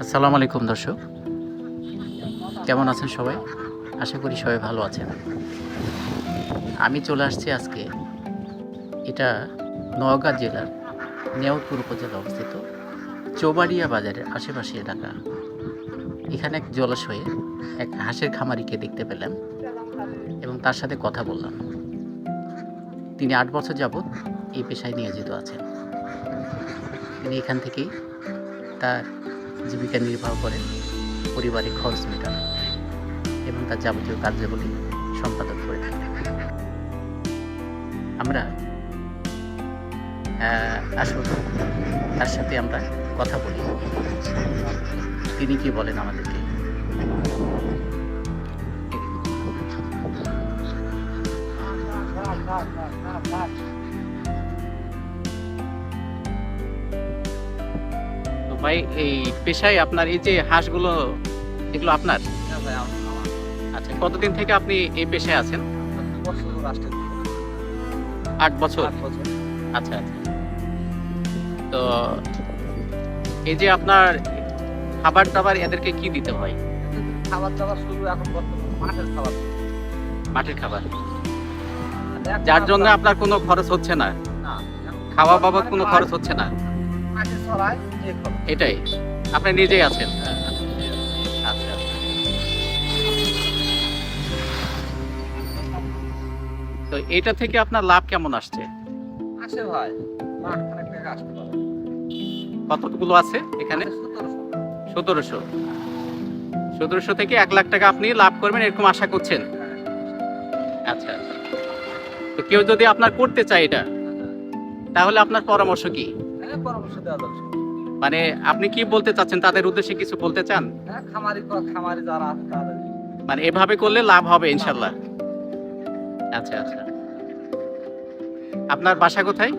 আসসালামু আলাইকুম, দর্শক। কেমন আছেন সবাই? আশা করি সবাই ভালো আছেন। আমি চলে আসছি আজকে এটা নওগাঁ জেলার নেওয়ারপুর উপজেলা অবস্থিত চৌবাড়িয়া বাজারের আশেপাশে এলাকা। এখানে এক জলাশয়ে এক হাঁসের খামারিকে দেখতে পেলাম এবং তার সাথে কথা বললাম। তিনি আট বছর যাবৎ এই পেশায় নিয়োজিত আছেন। তিনি এখান থেকেই তার জীবিকা নির্বাহ করেন পরিবারের খরচ মেটান এবং তার যাবতীয় কার্যাবলী সম্পাদন করে থাকেন আমরা আসুন, তার সাথে আমরা কথা বলি। তিনি কি বলেন আমাদেরকে? ভাই এই পেশায় আপনার এই যে হাঁসগুলো এগুলো আপনার? আচ্ছা কতদিন থেকে আপনি এই পেশায় আছেন? আট বছর আচ্ছা আচ্ছা। তো এই যে আপনার খাবার দাবার এদেরকে কি দিতে হয়? খাবার দাবার শুরু এখন মাঠের খাবার। মাটির খাবার? যার জন্য আপনার কোনো খরচ হচ্ছে না? খাওয়া বাবদ কোনো খরচ হচ্ছে না? মাঠে চড়ায়। এটাই। আপনি নিজেই আছেন। হ্যাঁ, আচ্ছা। তো এটা থেকে আপনার লাভ কেমন আসছে? আসে ভাই। কতগুলো আছে এখানে? সতেরোশো। সতেরোশো। থেকে এক লাখ টাকা আপনি লাভ করবেন এরকম আশা করছেন? আচ্ছা আচ্ছা। তো কেউ যদি আপনার করতে চায় এটা তাহলে আপনার পরামর্শ কি? হ্যাঁ, পরামর্শ দেওয়া দরকার। মানে আপনি কি বলতে চাচ্ছেন? তাদের উদ্দেশ্যে কিছু বলতে চান? হ্যাঁ, খামারি খামারি যারা আছে তাদের। মানে এভাবে করলে লাভ হবে ইনশাল্লাহ আচ্ছা আচ্ছা। আপনার বাসা কোথায়।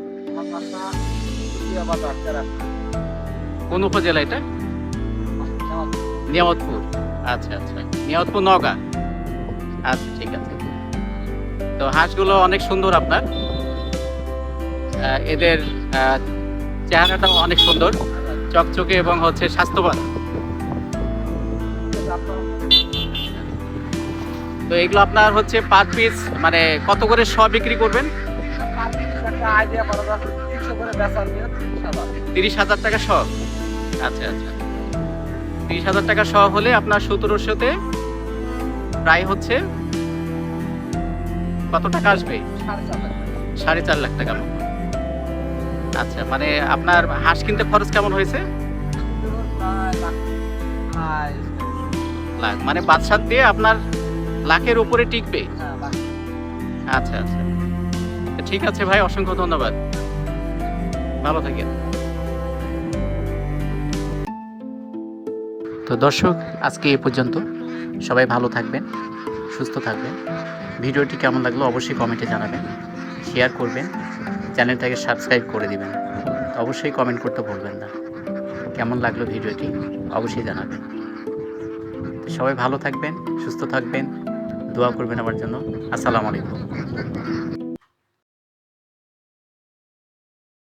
কোন উপজেলা এটা? নিয়ামতপুর। আচ্ছা আচ্ছা। নিয়ামতপুর নগা আচ্ছা ঠিক আছে। তো হাঁসগুলো অনেক সুন্দর আপনার। এদের চেহারাটাও অনেক সুন্দর। চকচকে এবং হচ্ছে স্বাস্থ্যবান। তো এগুলো আপনার হচ্ছে পার পিস মানে কত করে শ বিক্রি করবেন। তিরিশ হাজার টাকা শ। আচ্ছা আচ্ছা। তিরিশ হাজার টাকা শ হলে আপনার সতেরোশোতে প্রায় হচ্ছে কত টাকা আসবে? সাড়ে চার লাখ টাকা। আচ্ছা মানে আপনার হাঁস কিনতে খরচ কেমন হয়েছে? লাখ- মানে বাদশার দিয়ে আপনার লাখের উপরে টিকবে? আচ্ছা আচ্ছা। ঠিক আছে ভাই, অসংখ্য ধন্যবাদ। ভালো থাকেন। তো দর্শক, আজকে এ পর্যন্ত। সবাই ভালো থাকবেন, সুস্থ থাকবেন। ভিডিওটি কেমন লাগল অবশ্যই কমেন্টে জানাবেন। শেয়ার করবেন। চ্যানেলটাকে সাবস্ক্রাইব করে দিবেন। অবশ্যই কমেন্ট করতে ভুলবেন না। কেমন লাগল ভিডিওটি? অবশ্যই জানাবেন। সবাই ভালো থাকবেন, সুস্থ থাকবেন, দোয়া করবেন আমার জন্য। আসসালামু আলাইকুম।